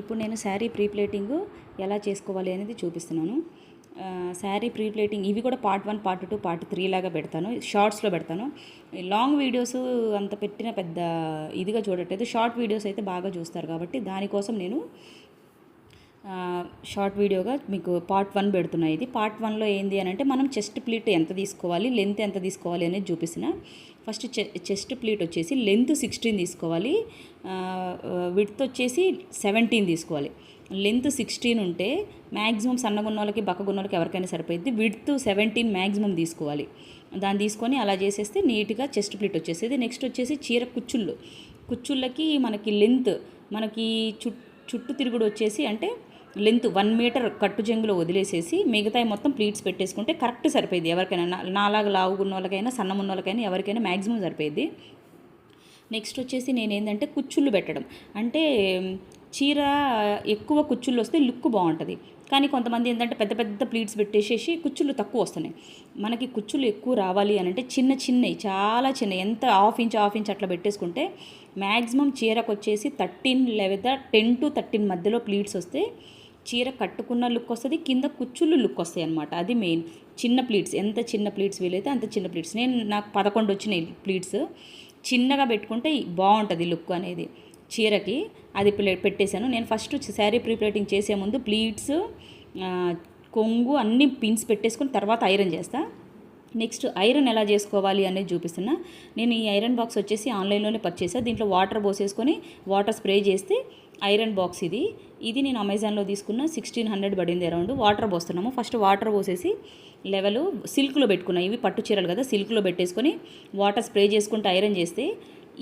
ఇప్పుడు నేను sari pre plating ఎలా చేసుకోవాలి అనేది చూపిస్తున్నాను. శారీ ప్రీ ప్లేటింగ్ ఇవి కూడా part one part two part three లాగా పెడతాను. షార్ట్స్లో పెడతాను. లాంగ్ వీడియోస్ అంత పెట్టిన పెద్ద ఇదిగా చూడట్లేదు. షార్ట్ వీడియోస్ అయితే బాగా చూస్తారు కాబట్టి దానికోసం నేను షార్ట్ వీడియోగా మీకు పార్ట్ వన్ పెడుతున్నా ఇది. పార్ట్ వన్లో ఏంది అని అంటే మనం చెస్ట్ ప్లీట్ ఎంత తీసుకోవాలి లెంత్ ఎంత తీసుకోవాలి అనేది చూపిస్తున్నా. ఫస్ట్ చెస్ట్ ప్లీట్ వచ్చేసి లెంత్ సిక్స్టీన్ తీసుకోవాలి. విడ్త్ వచ్చేసి సెవెంటీన్ తీసుకోవాలి. లెంత్ సిక్స్టీన్ ఉంటే మ్యాక్సిమం సన్నగున్న వాళ్ళకి బక్కగున్న వాళ్ళకి ఎవరికైనా సరిపోయింది విడ్త్ సెవెంటీన్ మ్యాక్సిమం తీసుకోవాలి. దాన్ని తీసుకొని అలా చేసేస్తే నీట్గా చెస్ట్ ప్లీట్ వచ్చేసేది. నెక్స్ట్ వచ్చేసి చీర కుచ్చుళ్ళు. కుచ్చుళ్ళకి మనకి లెంత్ మనకి చుట్ చుట్టూ తిరుగుడు వచ్చేసి అంటే లెంత్ వన్ మీటర్ కట్టు జంగులో వదిలేసేసి మిగతా మొత్తం ప్లీట్స్ పెట్టేసుకుంటే కరెక్ట్ సరిపోయింది. ఎవరికైనా నా- నాలాగా లావుగున్న వాళ్ళకైనా సన్నమున్న వాళ్ళకైనా ఎవరికైనా మ్యాక్సిమం సరిపోయింది. నెక్స్ట్ వచ్చేసి నేను ఏంటంటే కుచ్చుళ్ళు పెట్టడం. అంటే చీర ఎక్కువ కుచ్చుళ్ళు వస్తే లుక్ బాగుంటుంది. కానీ కొంతమంది ఏంటంటే పెద్ద పెద్ద ప్లీట్స్ పెట్టేసేసి కుచ్చుళ్ళు తక్కువ వస్తున్నాయి. మనకి కుచ్చులు ఎక్కువ రావాలి అని అంటే చిన్న చిన్నవి చాలా చిన్న ఎంత హాఫ్ ఇంచ్ హాఫ్ ఇంచ్ అట్లా పెట్టేసుకుంటే మ్యాక్సిమం చీరకు వచ్చేసి థర్టీన్ లేదా టెన్ టు థర్టీన్ మధ్యలో ప్లీట్స్ వస్తే చీర కట్టుకున్న లుక్ వస్తుంది కింద కుచ్చుళ్ళు లుక్ వస్తాయి అనమాట అది మెయిన్. చిన్న ప్లీట్స్. ఎంత చిన్న ప్లీట్స్ వీలైతే అంత చిన్న ప్లీట్స్. నేను నాకు పదకొండు వచ్చినాయి ప్లీట్స్. చిన్నగా పెట్టుకుంటే బాగుంటుంది లుక్ అనేది. చీరకి అది ప్లే- పెట్టేశాను. నేను ఫస్ట్ శారీ ప్రీప్లేటింగ్ చేసే ముందు ప్లీట్స్ కొంగు అన్ని పిన్స్ పెట్టేసుకుని తర్వాత ఐరన్ చేస్తాను నెక్స్ట్ ఐరన్ ఎలా చేసుకోవాలి అనేది చూపిస్తున్నా. నేను ఈ ఐరన్ బాక్స్ వచ్చేసి ఆన్లైన్లోనే పర్చేసా. దీంట్లో వాటర్ పోసేసుకొని వాటర్ స్ప్రే చేస్తే ఐరన్ బాక్స్ ఇది. ఇది నేను అమెజాన్లో తీసుకున్న సిక్స్టీన్ హండ్రెడ్ పడింది అరౌండ్. వాటర్ పోస్తున్నాము. ఫస్ట్ వాటర్ పోసేసి లెవెల్ సిల్క్లో పెట్టుకున్నా. ఇవి పట్టు చీరలు కదా సిల్క్లో పెట్టేసుకొని వాటర్ స్ప్రే చేసుకుంటూ ఐరన్ చేస్తే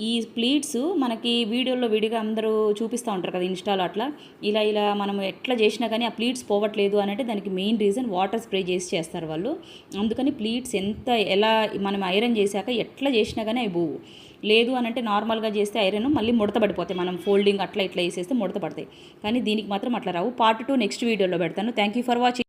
ఈ ప్లీట్స్ మనకి వీడియోలో విడిగా అందరూ చూపిస్తూ ఉంటారు కదా ఇన్స్టాలో అట్లా. ఇలా ఇలా మనం ఎట్లా చేసినా కానీ ఆ ప్లీట్స్ పోవట్లేదు అని అంటే దానికి మెయిన్ రీజన్ వాటర్ స్ప్రే చేసి చేస్తారు వాళ్ళు. అందుకని ప్లీట్స్ ఎంత ఎలా మనం ఐరన్ చేశాక ఎట్లా చేసినా కానీ అవి పోవు. లేదు అని అంటే నార్మల్గా చేస్తే ఐరన్ మళ్ళీ ముడత పడిపోతాయి మనం ఫోల్డింగ్ అట్లా ఇట్లా వేసేస్తే ముడత పడతాయి కానీ దీనికి మాత్రం అట్లా రావు. పార్ట్ టూ నెక్స్ట్ వీడియోలో పెడతాను. Thank you for watching.